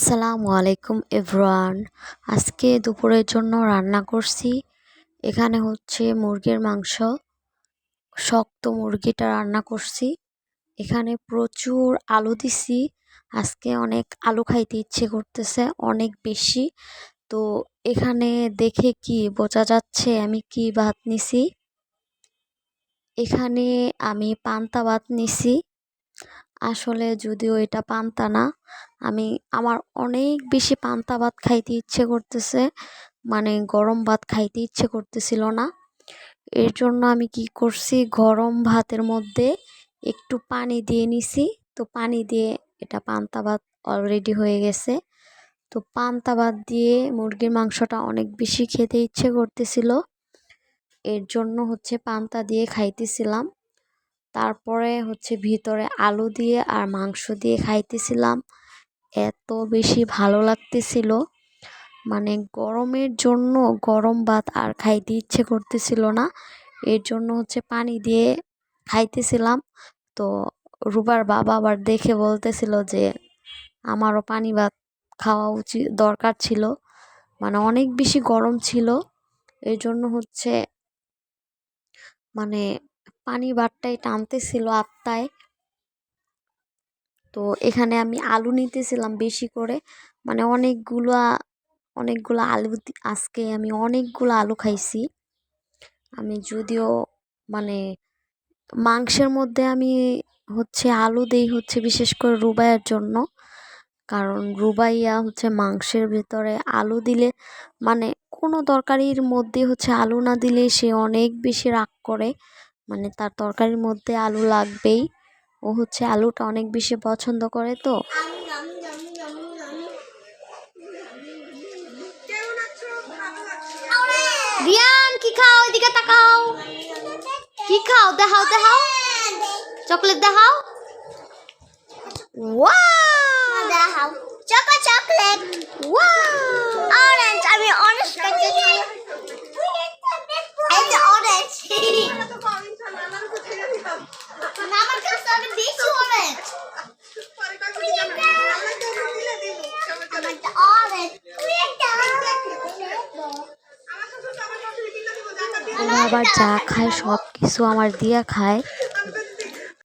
আসসালামু আলাইকুম এভরান আজকে দুপুরের জন্য রান্না করছি। এখানে হচ্ছে মুরগির মাংস। শক্ত মুরগিটা রান্না করছি। এখানে প্রচুর আলু দিছি। আজকে অনেক আলু খাইতে ইচ্ছে করতেছে, অনেক বেশি। তো এখানে দেখে কি বোঝা যাচ্ছে, আমি কি ভাত নিছি? এখানে আমি পান্তা ভাত নিছি। আসলে যদিও এটা পান্তা না, আমি আমার অনেক বেশি পান্তা ভাত খাইতে ইচ্ছে করতেছে মানে গরম ভাত খাইতে ইচ্ছে করতেছিল না। এর জন্য আমি কি করছি, গরম ভাতের মধ্যে একটু পানি দিয়ে নিছি, তো পানি দিয়ে এটা পান্তা ভাত অলরেডি হয়ে গেছে। তো পান্তা ভাত দিয়ে মুরগির মাংসটা অনেক বেশি খেতে ইচ্ছে করতেছিল, এর জন্য হচ্ছে পান্তা দিয়ে খাইতেছিলাম। তারপরে হচ্ছে ভিতরে আলু দিয়ে আর মাংস দিয়ে খাইতেছিলাম। এত বেশি ভালো লাগতেছিল। মানে গরমের জন্য গরম ভাত আর খাইতে ইচ্ছে করতেছিল না। এর জন্য হচ্ছে পানি দিয়ে খাইতেছিলাম। তো রুবার বাবা আবার দেখে বলতেছিল যে আমারও পানি ভাত খাওয়া উচিত, দরকার ছিল। মানে অনেক বেশি গরম ছিল। এর জন্য হচ্ছে মানে পানি ভাতটাই টানতেছিল আত্মায়। তো এখানে আমি আলু নিতেছিলাম বেশি করে। মানে অনেকগুলো অনেকগুলো আলু আজকে আমি অনেকগুলো আলু খাইছি। আমি যদিও মানে মাংসের মধ্যে আমি হচ্ছে আলু দেই হচ্ছে বিশেষ করে রুবাইয়ের জন্য। কারণ রুবাইয়া হচ্ছে মাংসের ভেতরে আলু দিলে মানে কোনো তরকারির মধ্যে হচ্ছে আলু না দিলে সে অনেক বেশি রাগ করে। মানে তার তরকারির মধ্যে আলু লাগবেই। ও হচ্ছে আলুটা অনেক বেশি পছন্দ করে তো। রিয়ান কি খাও? কি খাও? চকলেট দেখাও। চকলেট ওয়াও অরেঞ্জ আমি অরেঞ্জ খাইতেছি এই যে অরেঞ্জ আমার কাছে আমি বেশি অরেঞ্জ আমার অরেঞ্জ ওরা আবার যা খায় সব কিছু আমার দিয়া খায়।